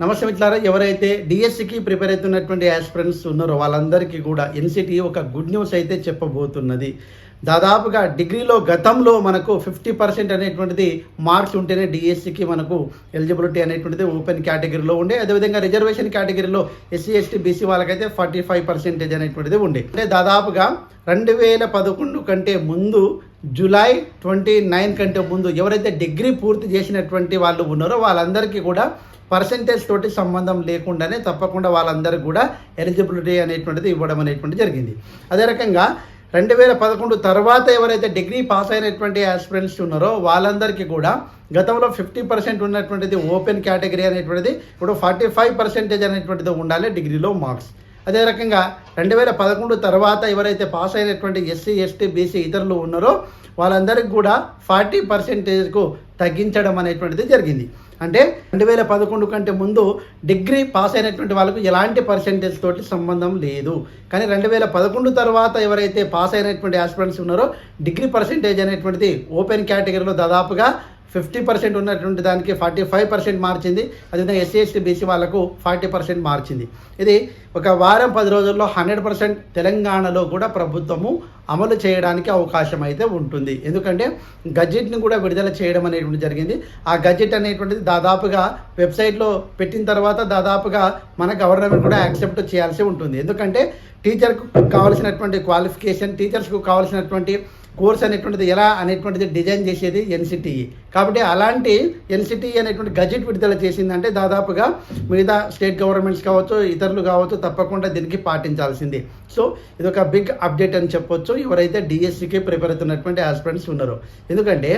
నమస్తే మిత్రులారా ఎవరైతే డిఎస్సికి ప్రిపేర్ అవుతున్నటువంటి ఆస్పిరెంట్స్ ఉన్నారో వాళ్ళందరికీ కూడా ఎన్సిటి ఒక గుడ్ న్యూస్ అయితే చెప్పబోతున్నది. దాదాపుగా డిగ్రీలో గతంలో మనకు ఫిఫ్టీ పర్సెంట్ అనేటువంటిది మార్క్స్ ఉంటేనే డిఎస్సికి మనకు ఎలిజిబిలిటీ అనేటువంటిది ఓపెన్ కేటగిరీలో ఉండే. అదేవిధంగా రిజర్వేషన్ కేటగిరీలో ఎస్సీ ఎస్టీ బీసీ వాళ్ళకైతే ఫార్టీ ఫైవ్ పర్సెంటేజ్ అనేటువంటిది ఉండే. అంటే దాదాపుగా రెండు వేల పదకొండు కంటే ముందు జూలై ట్వంటీ నైన్ కంటే ముందు ఎవరైతే డిగ్రీ పూర్తి చేసినటువంటి వాళ్ళు ఉన్నారో వాళ్ళందరికీ కూడా పర్సంటేజ్ తోటి సంబంధం లేకుండానే తప్పకుండా వాళ్ళందరికీ కూడా ఎలిజిబిలిటీ అనేటువంటిది ఇవ్వడం అనేటువంటి జరిగింది. అదే రకంగా రెండు వేల పదకొండు తర్వాత ఎవరైతే డిగ్రీ పాస్ అయినటువంటి ఆస్పిరెంట్స్ ఉన్నారో వాళ్ళందరికీ కూడా గతంలో ఫిఫ్టీ పర్సెంట్ ఉన్నటువంటిది ఓపెన్ కేటగిరీ అనేటువంటిది ఇప్పుడు ఫార్టీ ఫైవ్ పర్సెంటేజ్ అనేటువంటిది ఉండాలి డిగ్రీలో మార్క్స్ అదే రకంగా రెండు వేల పదకొండు తర్వాత ఎవరైతే పాస్ అయినటువంటి ఎస్సీ ఎస్టీ బీసీ ఇతరులు ఉన్నారో వాళ్ళందరికీ కూడా ఫార్టీ పర్సెంటేజ్కు తగ్గించడం అనేటువంటిది జరిగింది. అంటే రెండు వేల పదకొండు కంటే ముందు డిగ్రీ పాస్ అయినటువంటి వాళ్ళకు ఎలాంటి పర్సెంటేజ్ తోటి సంబంధం లేదు. కానీ రెండు వేల పదకొండు తర్వాత ఎవరైతే పాస్ అయినటువంటి ఆస్పిరెంట్స్ ఉన్నారో డిగ్రీ పర్సెంటేజ్ అనేటువంటిది ఓపెన్ కేటగిరీలో దాదాపుగా ఫిఫ్టీ పర్సెంట్ ఉన్నటువంటి దానికి ఫార్టీ ఫైవ్ పర్సెంట్ మార్చింది. అదేవిధంగా ఎస్సీ ఎస్టీ బీసీ వాళ్ళకు ఫార్టీ పర్సెంట్ మార్చింది. ఇది ఒక వారం పది రోజుల్లో హండ్రెడ్ పర్సెంట్ తెలంగాణలో కూడా ప్రభుత్వము అమలు చేయడానికి అవకాశం అయితే ఉంటుంది. ఎందుకంటే గజెట్ని కూడా విడుదల చేయడం అనేటువంటి జరిగింది. ఆ గజెట్ అనేటువంటిది దాదాపుగా వెబ్సైట్లో పెట్టిన తర్వాత దాదాపుగా మన గవర్నమెంట్ కూడా యాక్సెప్ట్ చేయాల్సి ఉంటుంది. ఎందుకంటే టీచర్కు కావాల్సినటువంటి క్వాలిఫికేషన్ టీచర్స్కు కావాల్సినటువంటి కోర్స్ అనేటువంటిది ఎలా అనేటువంటిది డిజైన్ చేసేది ఎన్సిటిఈ. కాబట్టి అలాంటి ఎన్సిటిఈ అనేటువంటి గజెట్ విడుదల చేసిందంటే దాదాపుగా మిగతా స్టేట్ గవర్నమెంట్స్ కావచ్చు ఇతరులు కావచ్చు తప్పకుండా దీనికి పాటించాల్సింది. సో ఇది ఒక బిగ్ అప్డేట్ అని చెప్పొచ్చు. ఎవరైతే డిఎస్సికి ప్రిపేర్ అవుతున్నటువంటి ఆస్పిరెంట్స్ ఉన్నారో. ఎందుకంటే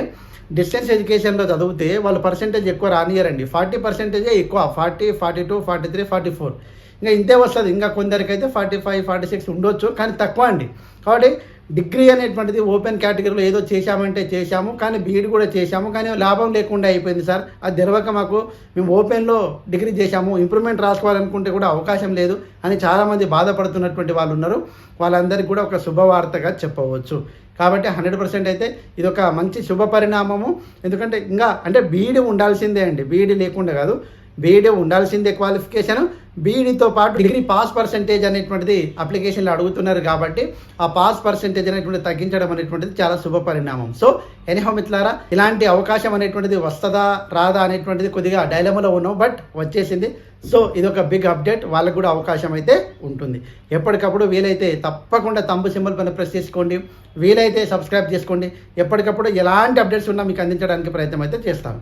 డిస్టెన్స్ ఎడ్యుకేషన్లో చదివితే వాళ్ళు పర్సెంటేజ్ ఎక్కువ రానియరండి. ఫార్టీ పర్సెంటేజే ఎక్కువ. Forty forty two forty three forty four. ఇంకా ఇంతే వస్తుంది. ఇంకా కొందరికైతే ఫార్టీ ఫైవ్ ఫార్టీ సిక్స్ ఉండొచ్చు కానీ తక్కువ అండి. కాబట్టి డిగ్రీ అనేటువంటిది ఓపెన్ కేటగిరీలో ఏదో చేశామంటే చేశాము కానీ బీఈడి కూడా చేశాము కానీ లాభం లేకుండా అయిపోయింది సార్. అది తెరవక మాకు మేము ఓపెన్లో డిగ్రీ చేశాము ఇంప్రూవ్మెంట్ రాసుకోవాలనుకుంటే కూడా అవకాశం లేదు అని చాలామంది బాధపడుతున్నటువంటి వాళ్ళు ఉన్నారు. వాళ్ళందరికీ కూడా ఒక శుభవార్తగా చెప్పవచ్చు. కాబట్టి హండ్రెడ్ పర్సెంట్ అయితే ఇది ఒక మంచి శుభ పరిణామము. ఎందుకంటే ఇంకా అంటే బీఈడి ఉండాల్సిందే అండి. బీఈడి లేకుండా కాదు. బీఈడి ఉండాల్సిందే క్వాలిఫికేషన్ బీఈడితో పాటు డిగ్రీ పాస్ పర్సెంటేజ్ అనేటువంటిది అప్లికేషన్లు అడుగుతున్నారు కాబట్టి ఆ పాస్ పర్సెంటేజ్ అనేటువంటిది తగ్గించడం అనేటువంటిది చాలా శుభ పరిణామం. సో ఎనిహో మిత్రులారా ఇలాంటి అవకాశం అనేటువంటిది వస్తుందా రాదా అనేటువంటిది కొద్దిగా డైలమలో ఉన్నాం బట్ వచ్చేసింది. సో ఇది ఒక బిగ్ అప్డేట్ వాళ్ళకు కూడా అవకాశం అయితే ఉంటుంది. ఎప్పటికప్పుడు వీలైతే తప్పకుండా తంబు సింబల్ పైన ప్రెస్ చేసుకోండి. వీలైతే సబ్స్క్రైబ్ చేసుకోండి. ఎప్పటికప్పుడు ఎలాంటి అప్డేట్స్ ఉన్నా మీకు అందించడానికి ప్రయత్నం అయితే చేస్తాను.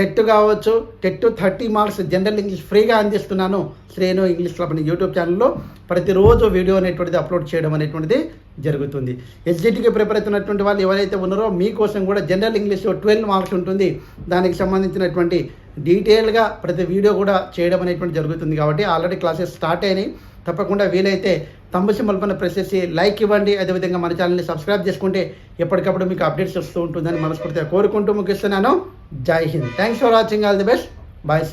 టెట్ కావచ్చు TET thirty marks general English ఫ్రీగా అందిస్తున్నాను శ్రేణు ఇంగ్లీష్ క్లబ్ అనే యూట్యూబ్ ఛానల్లో ప్రతిరోజు వీడియో అనేటువంటిది అప్లోడ్ చేయడం అనేటువంటిది జరుగుతుంది. ఎస్జిటికి ప్రిపేర్ అవుతున్నటువంటి వాళ్ళు ఎవరైతే ఉన్నారో మీకోసం కూడా జనరల్ ఇంగ్లీష్ ట్వెల్వ్ మార్క్స్ ఉంటుంది. దానికి సంబంధించినటువంటి డీటెయిల్గా ప్రతి వీడియో కూడా చేయడం అనేటువంటి జరుగుతుంది కాబట్టి ఆల్రెడీ క్లాసెస్ స్టార్ట్ అయినాయి. తప్పకుండా వీలైతే తమ్ము సింబల్ పైన ప్రెస్ చేసి లైక్ ఇవ్వండి. అదేవిధంగా మన ఛానల్ని సబ్స్క్రైబ్ చేసుకుంటే ఎప్పటికప్పుడు మీకు అప్డేట్స్ వస్తూ ఉంటుందని మనస్ఫూర్తిగా కోరుకుంటూ ముగిస్తున్నాను. జై Hind. Thanks for watching all the best bye